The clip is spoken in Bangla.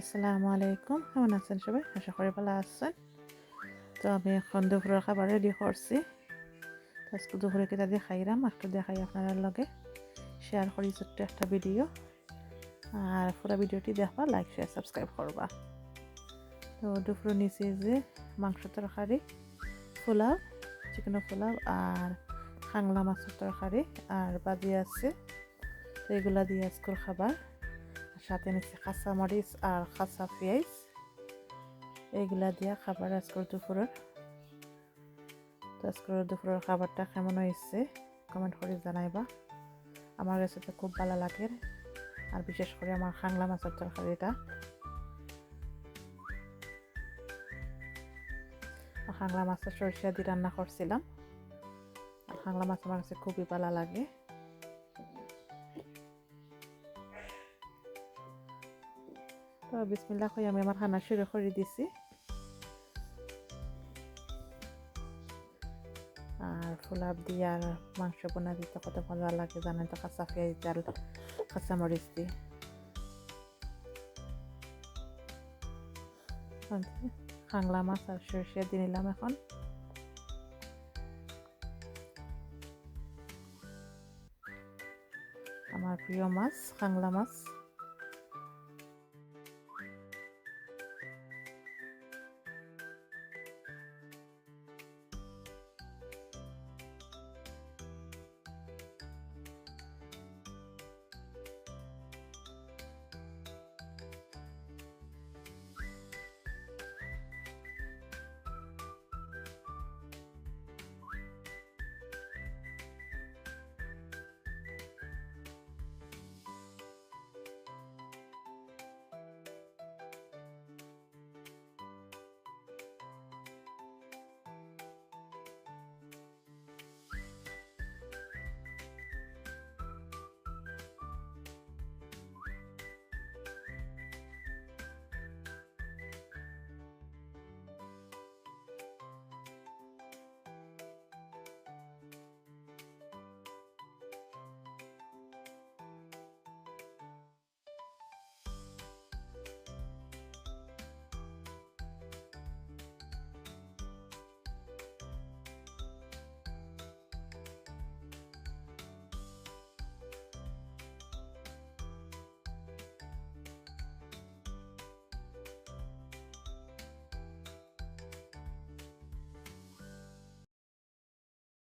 আসসালামু আলাইকুম। কেমন আছেন সবাই? আশা করি ভালো আছেন। তো আমি এখন দুপুরের খাবার রেডি করছি। আজকে দুপুরে কেটা দিয়ে খাইলাম একটু দেখাই আপনার লগে শেয়ার করি ছোট্ট একটা ভিডিও আর পুরো ভিডিওটি দেখবা লাইক শেয়ার সাবস্ক্রাইব করবা। তো দুপুরে নিচে যে মাংস তরকারি, পোলাও, চিকেন পোলাও আর খাংলা মাছের তরকারি আর বাজি আছে। তো এগুলা দিয়ে আজকের খাবার। সাথে নিচ্ছি কাঁচা মরিচ আর কাঁচা পেঁয়াজ। এইগুলা দিয়া খাবার আজকের দুপুরের। তো আজকের দুপুরের খাবারটা কেমন হয়েছে কমেন্ট করে জানাইবা। আমার কাছে তো খুব ভালো লাগে। আর বিশেষ করে আমার খাংলা মাছের তরকারিটা খাংলা মাছের সরিষা দিয়ে রান্না করছিলাম। আর খাংলা মাছ আমার কাছে খুবই ভালো লাগে। তো বিসমিল্লা কই আমি আমার খানা শুরু করে দিছি। আর ফুলাপ দিয়ে আর মাংস বোনা দিতে কত মজা লাগে জানেন তো, কাঁচা পেঁয়াজ ডাল কাঁচা মরিচ দিয়ে। খাংলা মাছ আর সরষে দিয়ে নিলাম এখন। আমার প্রিয় মাছ খাংলা মাছ।